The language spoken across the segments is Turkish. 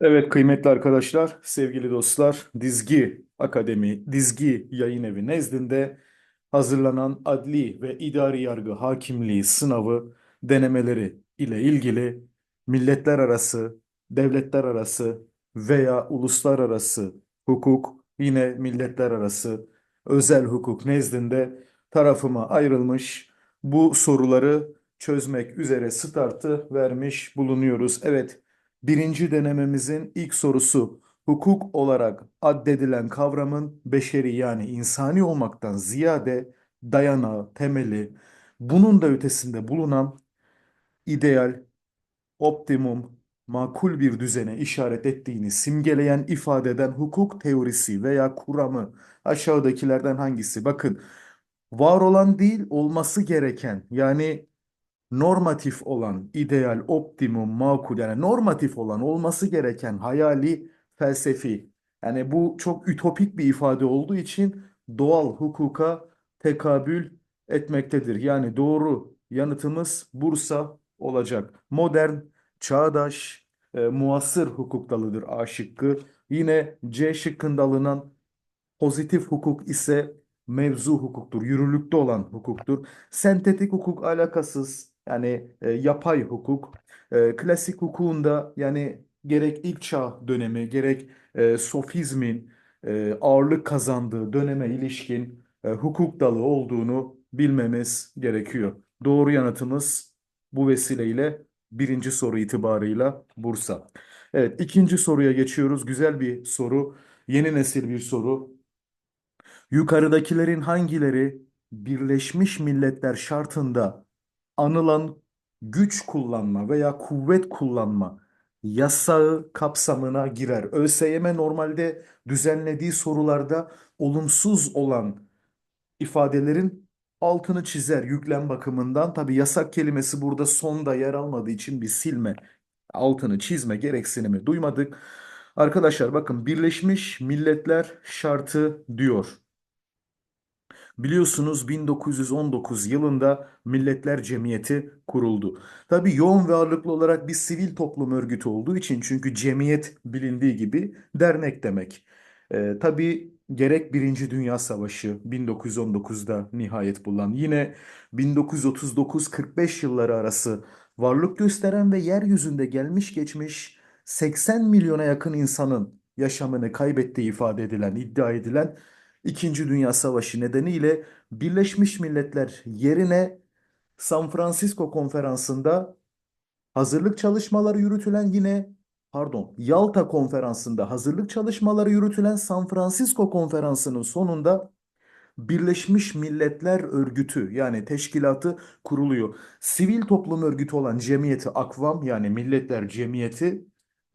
Evet kıymetli arkadaşlar, sevgili dostlar, Dizgi Akademi, Dizgi Yayın Evi nezdinde hazırlanan adli ve idari yargı hakimliği sınavı denemeleri ile ilgili milletler arası, devletler arası veya uluslararası hukuk, yine milletler arası özel hukuk nezdinde tarafıma ayrılmış bu soruları çözmek üzere startı vermiş bulunuyoruz. Evet. Birinci denememizin ilk sorusu hukuk olarak addedilen kavramın beşeri yani insani olmaktan ziyade dayanağı, temeli, bunun da ötesinde bulunan ideal, optimum, makul bir düzene işaret ettiğini simgeleyen ifadeden hukuk teorisi veya kuramı aşağıdakilerden hangisi? Bakın var olan değil olması gereken yani normatif olan, ideal, optimum, makul yani normatif olan olması gereken hayali felsefi. Yani bu çok ütopik bir ifade olduğu için doğal hukuka tekabül etmektedir. Yani doğru yanıtımız Bursa olacak. Modern, çağdaş, e, muasır hukuk dalıdır A şıkkı. Yine C şıkkında alınan Pozitif hukuk ise mevzu hukuktur, yürürlükte olan hukuktur. Sentetik hukuk alakasız, yani e, yapay hukuk. E, klasik hukukunda yani gerek ilk çağ dönemi, gerek e, sofizmin e, ağırlık kazandığı döneme ilişkin e, hukuk dalı olduğunu bilmemiz gerekiyor. Doğru yanıtımız bu vesileyle birinci soru itibarıyla Bursa. Evet, ikinci soruya geçiyoruz. Güzel bir soru, yeni nesil bir soru. Yukarıdakilerin hangileri Birleşmiş Milletler şartında anılan güç kullanma veya kuvvet kullanma yasağı kapsamına girer? ÖSYM normalde düzenlediği sorularda olumsuz olan ifadelerin altını çizer yüklem bakımından. Tabi yasak kelimesi burada sonda yer almadığı için bir silme, altını çizme gereksinimi duymadık. Arkadaşlar bakın Birleşmiş Milletler şartı diyor. Biliyorsunuz 1919 yılında Milletler Cemiyeti kuruldu. Tabii yoğun ve ağırlıklı olarak bir sivil toplum örgütü olduğu için çünkü cemiyet bilindiği gibi dernek demek. Ee, tabii gerek Birinci Dünya Savaşı 1919'da nihayet bulan yine 1939-45 yılları arası varlık gösteren ve yeryüzünde gelmiş geçmiş 80 milyona yakın insanın yaşamını kaybettiği ifade edilen, iddia edilen İkinci Dünya Savaşı nedeniyle Birleşmiş Milletler yerine San Francisco Konferansı'nda hazırlık çalışmaları yürütülen yine pardon Yalta Konferansı'nda hazırlık çalışmaları yürütülen San Francisco Konferansı'nın sonunda Birleşmiş Milletler Örgütü yani teşkilatı kuruluyor. Sivil toplum örgütü olan cemiyeti Akvam yani Milletler Cemiyeti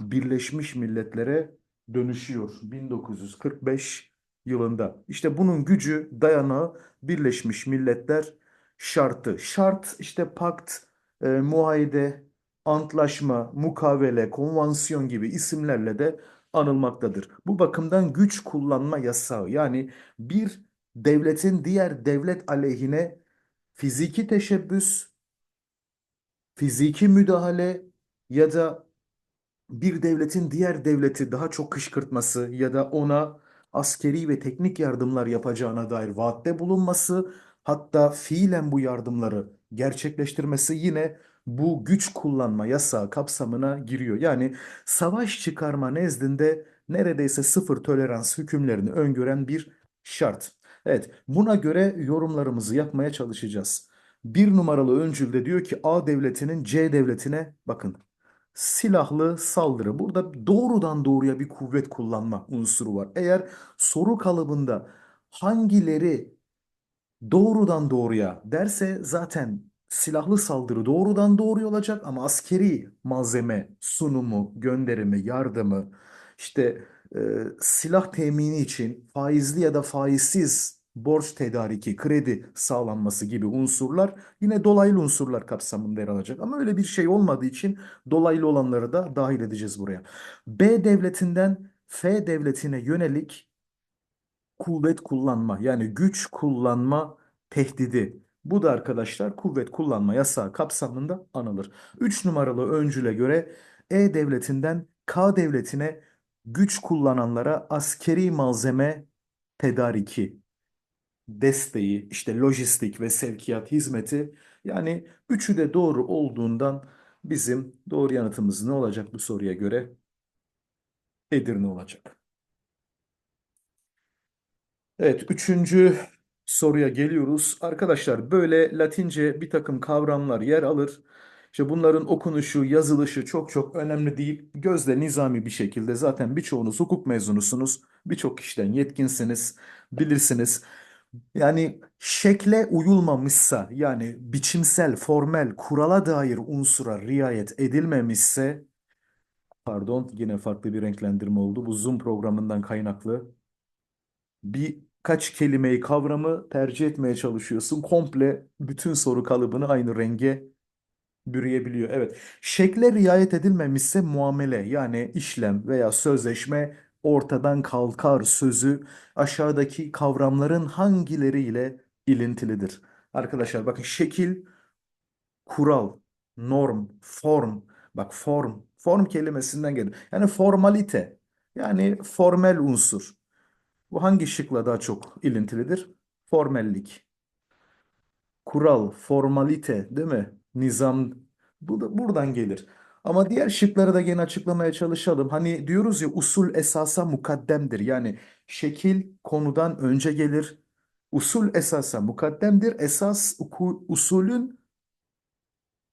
Birleşmiş Milletler'e dönüşüyor 1945 yılında. İşte bunun gücü, dayanağı Birleşmiş Milletler şartı. Şart işte pakt, e, muayede, antlaşma, mukavele, konvansiyon gibi isimlerle de anılmaktadır. Bu bakımdan güç kullanma yasağı yani bir devletin diğer devlet aleyhine fiziki teşebbüs, fiziki müdahale ya da bir devletin diğer devleti daha çok kışkırtması ya da ona askeri ve teknik yardımlar yapacağına dair vaatte bulunması, hatta fiilen bu yardımları gerçekleştirmesi yine bu güç kullanma yasağı kapsamına giriyor. Yani savaş çıkarma nezdinde neredeyse sıfır tolerans hükümlerini öngören bir şart. Evet, buna göre yorumlarımızı yapmaya çalışacağız. Bir numaralı öncülde diyor ki A devletinin C devletine bakın silahlı saldırı. Burada doğrudan doğruya bir kuvvet kullanma unsuru var. Eğer soru kalıbında hangileri doğrudan doğruya derse zaten silahlı saldırı doğrudan doğruya olacak ama askeri malzeme sunumu, gönderimi, yardımı, işte e, silah temini için faizli ya da faizsiz borç tedariki, kredi sağlanması gibi unsurlar yine dolaylı unsurlar kapsamında yer alacak. Ama öyle bir şey olmadığı için dolaylı olanları da dahil edeceğiz buraya. B devletinden F devletine yönelik kuvvet kullanma yani güç kullanma tehdidi. Bu da arkadaşlar kuvvet kullanma yasağı kapsamında anılır. 3 numaralı öncüle göre E devletinden K devletine güç kullananlara askeri malzeme tedariki, desteği, işte lojistik ve sevkiyat hizmeti yani üçü de doğru olduğundan bizim doğru yanıtımız ne olacak bu soruya göre? Edirne olacak. Evet, üçüncü soruya geliyoruz. Arkadaşlar böyle Latince bir takım kavramlar yer alır. İşte bunların okunuşu, yazılışı çok çok önemli değil. Gözle nizami bir şekilde zaten birçoğunuz hukuk mezunusunuz. Birçok kişiden yetkinsiniz, bilirsiniz. Yani şekle uyulmamışsa, yani biçimsel, formel, kurala dair unsura riayet edilmemişse, pardon yine farklı bir renklendirme oldu. Bu Zoom programından kaynaklı birkaç kelimeyi, kavramı tercih etmeye çalışıyorsun. Komple bütün soru kalıbını aynı renge bürüyebiliyor. Evet. Şekle riayet edilmemişse muamele yani işlem veya sözleşme ortadan kalkar sözü aşağıdaki kavramların hangileriyle ilintilidir? Arkadaşlar bakın şekil, kural, norm, form. Bak form, form kelimesinden gelir. Yani formalite. Yani formel unsur. Bu hangi şıkla daha çok ilintilidir? Formellik, kural, formalite, değil mi? Nizam, bu da buradan gelir. Ama diğer şıkları da gene açıklamaya çalışalım. Hani diyoruz ya usul esasa mukaddemdir. Yani şekil konudan önce gelir. Usul esasa mukaddemdir. Esas usulün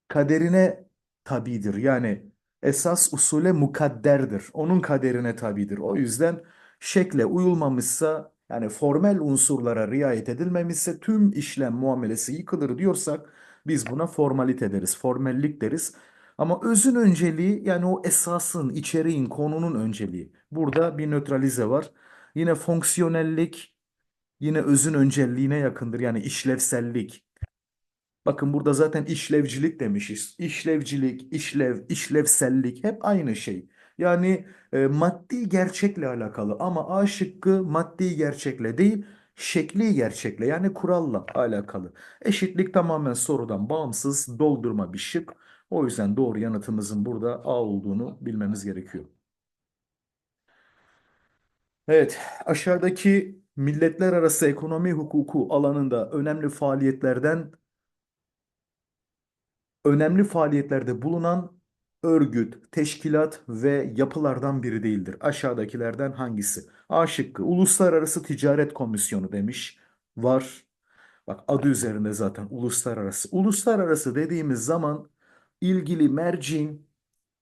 kaderine tabidir. Yani esas usule mukadderdir. Onun kaderine tabidir. O yüzden şekle uyulmamışsa yani formel unsurlara riayet edilmemişse tüm işlem muamelesi yıkılır diyorsak biz buna formalite deriz, formellik deriz. Ama özün önceliği yani o esasın, içeriğin, konunun önceliği. Burada bir nötralize var. Yine fonksiyonellik yine özün öncelliğine yakındır. Yani işlevsellik. Bakın burada zaten işlevcilik demişiz. İşlevcilik, işlev, işlevsellik hep aynı şey. Yani e, maddi gerçekle alakalı ama A şıkkı maddi gerçekle değil, şekli gerçekle yani kuralla alakalı. Eşitlik tamamen sorudan bağımsız doldurma bir şık. O yüzden doğru yanıtımızın burada A olduğunu bilmemiz gerekiyor. Evet, aşağıdaki milletler arası ekonomi hukuku alanında önemli faaliyetlerden önemli faaliyetlerde bulunan örgüt, teşkilat ve yapılardan biri değildir. Aşağıdakilerden hangisi? A şıkkı Uluslararası Ticaret Komisyonu demiş. Var. Bak adı üzerinde zaten uluslararası. Uluslararası dediğimiz zaman ilgili merciğin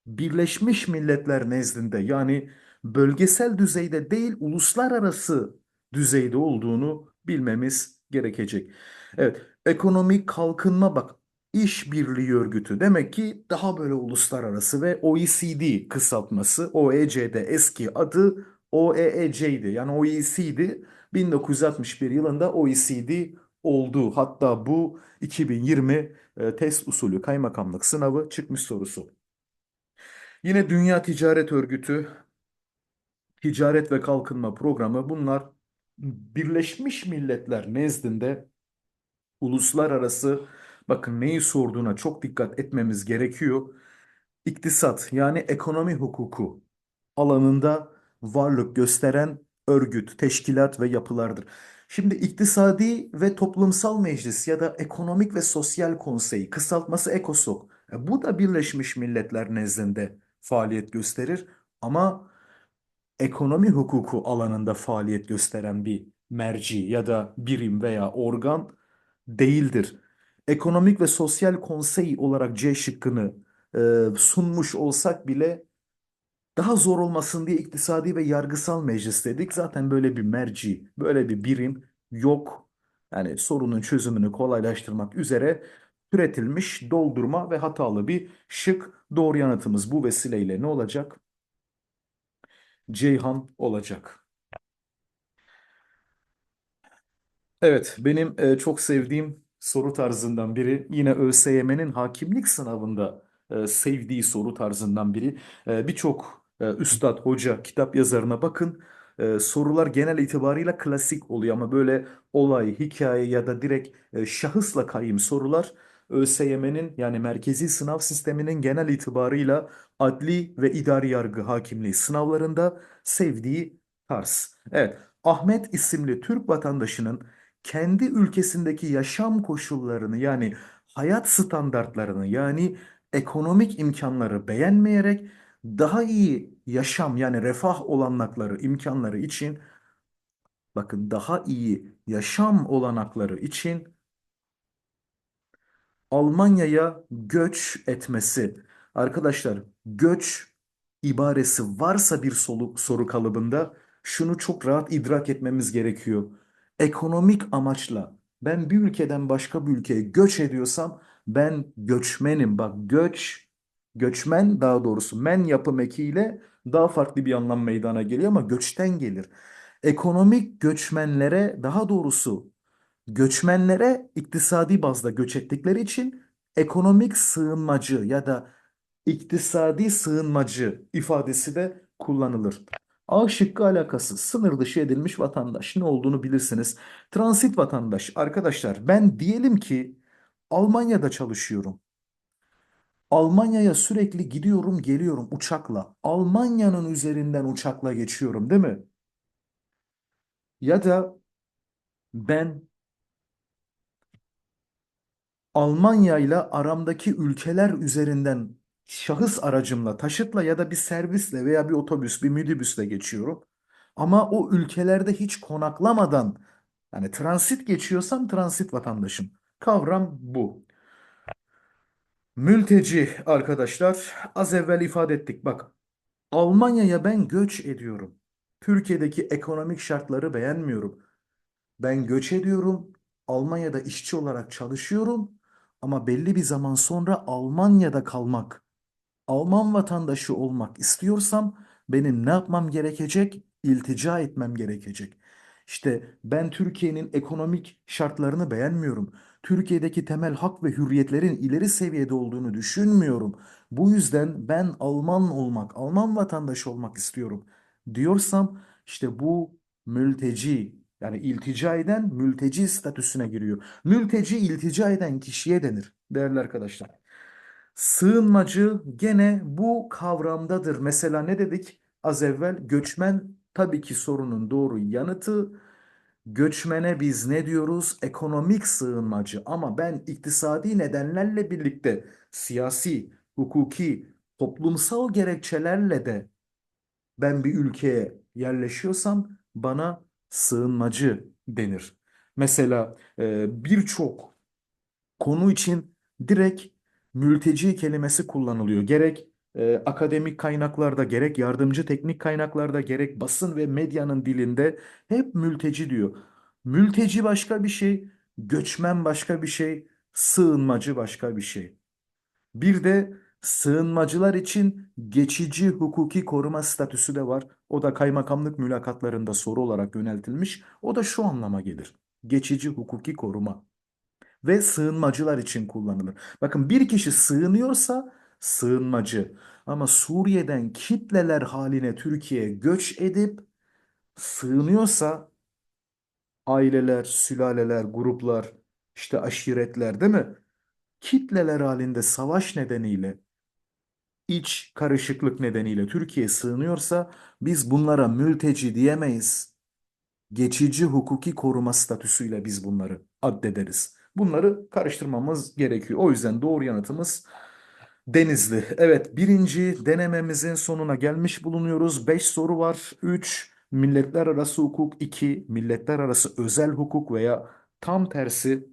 Birleşmiş Milletler nezdinde yani bölgesel düzeyde değil uluslararası düzeyde olduğunu bilmemiz gerekecek. Evet, ekonomik kalkınma bak İşbirliği Örgütü demek ki daha böyle uluslararası ve OECD kısaltması OECD eski adı OEEC'ydi yani OECD 1961 yılında OECD oldu. Hatta bu 2020 e, test usulü kaymakamlık sınavı çıkmış sorusu. Yine Dünya Ticaret Örgütü, Ticaret ve Kalkınma Programı bunlar Birleşmiş Milletler nezdinde uluslararası bakın neyi sorduğuna çok dikkat etmemiz gerekiyor. İktisat yani ekonomi hukuku alanında varlık gösteren örgüt, teşkilat ve yapılardır. Şimdi İktisadi ve Toplumsal Meclis ya da Ekonomik ve Sosyal Konsey kısaltması ECOSOC e, bu da Birleşmiş Milletler nezdinde faaliyet gösterir ama ekonomi hukuku alanında faaliyet gösteren bir merci ya da birim veya organ değildir. Ekonomik ve Sosyal Konsey olarak C şıkkını e, sunmuş olsak bile daha zor olmasın diye iktisadi ve yargısal meclis dedik. Zaten böyle bir merci, böyle bir birim yok. Yani sorunun çözümünü kolaylaştırmak üzere türetilmiş doldurma ve hatalı bir şık. Doğru yanıtımız bu vesileyle ne olacak? Ceyhan olacak. Evet, benim e, çok sevdiğim soru tarzından biri. Yine ÖSYM'nin hakimlik sınavında e, sevdiği soru tarzından biri. E, birçok üstad, hoca, kitap yazarına bakın. E, sorular genel itibarıyla klasik oluyor ama böyle olay, hikaye ya da direkt e, şahısla kayım sorular ÖSYM'nin yani merkezi sınav sisteminin genel itibarıyla adli ve idari yargı hakimliği sınavlarında sevdiği tarz. Evet, Ahmet isimli Türk vatandaşının kendi ülkesindeki yaşam koşullarını yani hayat standartlarını yani ekonomik imkanları beğenmeyerek daha iyi yaşam yani refah olanakları, imkanları için bakın daha iyi yaşam olanakları için Almanya'ya göç etmesi. Arkadaşlar göç ibaresi varsa bir soru, soru kalıbında şunu çok rahat idrak etmemiz gerekiyor. Ekonomik amaçla ben bir ülkeden başka bir ülkeye göç ediyorsam ben göçmenim. Bak göç, göçmen daha doğrusu men yapım ekiyle daha farklı bir anlam meydana geliyor ama göçten gelir. Ekonomik göçmenlere daha doğrusu Göçmenlere iktisadi bazda göç ettikleri için ekonomik sığınmacı ya da iktisadi sığınmacı ifadesi de kullanılır. A şıkkı alakası sınır dışı edilmiş vatandaş ne olduğunu bilirsiniz. Transit vatandaş arkadaşlar ben diyelim ki Almanya'da çalışıyorum. Almanya'ya sürekli gidiyorum geliyorum uçakla. Almanya'nın üzerinden uçakla geçiyorum değil mi? Ya da ben Almanya ile aramdaki ülkeler üzerinden şahıs aracımla, taşıtla ya da bir servisle veya bir otobüs, bir minibüsle geçiyorum. Ama o ülkelerde hiç konaklamadan yani transit geçiyorsam transit vatandaşım. Kavram bu. Mülteci arkadaşlar az evvel ifade ettik. Bak Almanya'ya ben göç ediyorum. Türkiye'deki ekonomik şartları beğenmiyorum. Ben göç ediyorum. Almanya'da işçi olarak çalışıyorum. Ama belli bir zaman sonra Almanya'da kalmak, Alman vatandaşı olmak istiyorsam benim ne yapmam gerekecek? İltica etmem gerekecek. İşte ben Türkiye'nin ekonomik şartlarını beğenmiyorum. Türkiye'deki temel hak ve hürriyetlerin ileri seviyede olduğunu düşünmüyorum. Bu yüzden ben Alman olmak, Alman vatandaşı olmak istiyorum diyorsam işte bu mülteci yani iltica eden mülteci statüsüne giriyor. Mülteci iltica eden kişiye denir değerli arkadaşlar. Sığınmacı gene bu kavramdadır. Mesela ne dedik az evvel? Göçmen tabii ki sorunun doğru yanıtı. Göçmene biz ne diyoruz? Ekonomik sığınmacı. Ama ben iktisadi nedenlerle birlikte siyasi, hukuki, toplumsal gerekçelerle de ben bir ülkeye yerleşiyorsam bana sığınmacı denir. Mesela e, birçok konu için direkt mülteci kelimesi kullanılıyor. Gerek e, akademik kaynaklarda, gerek yardımcı teknik kaynaklarda, gerek basın ve medyanın dilinde hep mülteci diyor. Mülteci başka bir şey, göçmen başka bir şey, sığınmacı başka bir şey. Bir de sığınmacılar için geçici hukuki koruma statüsü de var. O da kaymakamlık mülakatlarında soru olarak yöneltilmiş. O da şu anlama gelir. Geçici hukuki koruma ve sığınmacılar için kullanılır. Bakın bir kişi sığınıyorsa sığınmacı ama Suriye'den kitleler haline Türkiye'ye göç edip sığınıyorsa aileler, sülaleler, gruplar, işte aşiretler değil mi? Kitleler halinde savaş nedeniyle iç karışıklık nedeniyle Türkiye sığınıyorsa biz bunlara mülteci diyemeyiz. Geçici hukuki koruma statüsüyle biz bunları addederiz. Bunları karıştırmamız gerekiyor. O yüzden doğru yanıtımız Denizli. Evet birinci denememizin sonuna gelmiş bulunuyoruz. 5 soru var. 3 milletler arası hukuk, 2 milletler arası özel hukuk veya tam tersi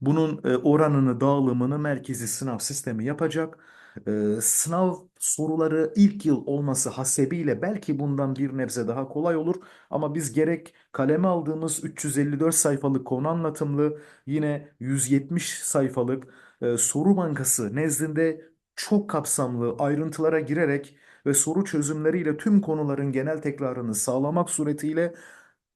bunun e, oranını, dağılımını merkezi sınav sistemi yapacak. E, sınav soruları ilk yıl olması hasebiyle belki bundan bir nebze daha kolay olur. Ama biz gerek kaleme aldığımız 354 sayfalık konu anlatımlı yine 170 sayfalık e, soru bankası nezdinde çok kapsamlı ayrıntılara girerek ve soru çözümleriyle tüm konuların genel tekrarını sağlamak suretiyle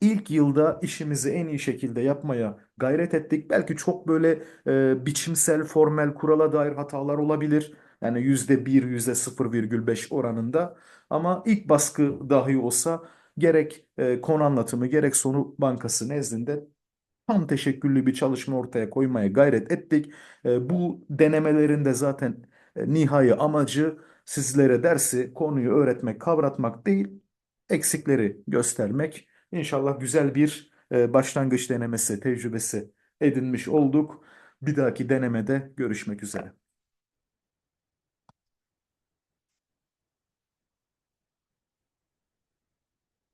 İlk yılda işimizi en iyi şekilde yapmaya gayret ettik. Belki çok böyle e, biçimsel, formel kurala dair hatalar olabilir. Yani yüzde bir, yüzde 0,5 oranında. Ama ilk baskı dahi olsa gerek e, konu anlatımı, gerek soru bankası nezdinde tam teşekküllü bir çalışma ortaya koymaya gayret ettik. E, bu denemelerin de zaten e, nihai amacı sizlere dersi, konuyu öğretmek, kavratmak değil, eksikleri göstermek. İnşallah güzel bir e, başlangıç denemesi, tecrübesi edinmiş olduk. Bir dahaki denemede görüşmek üzere.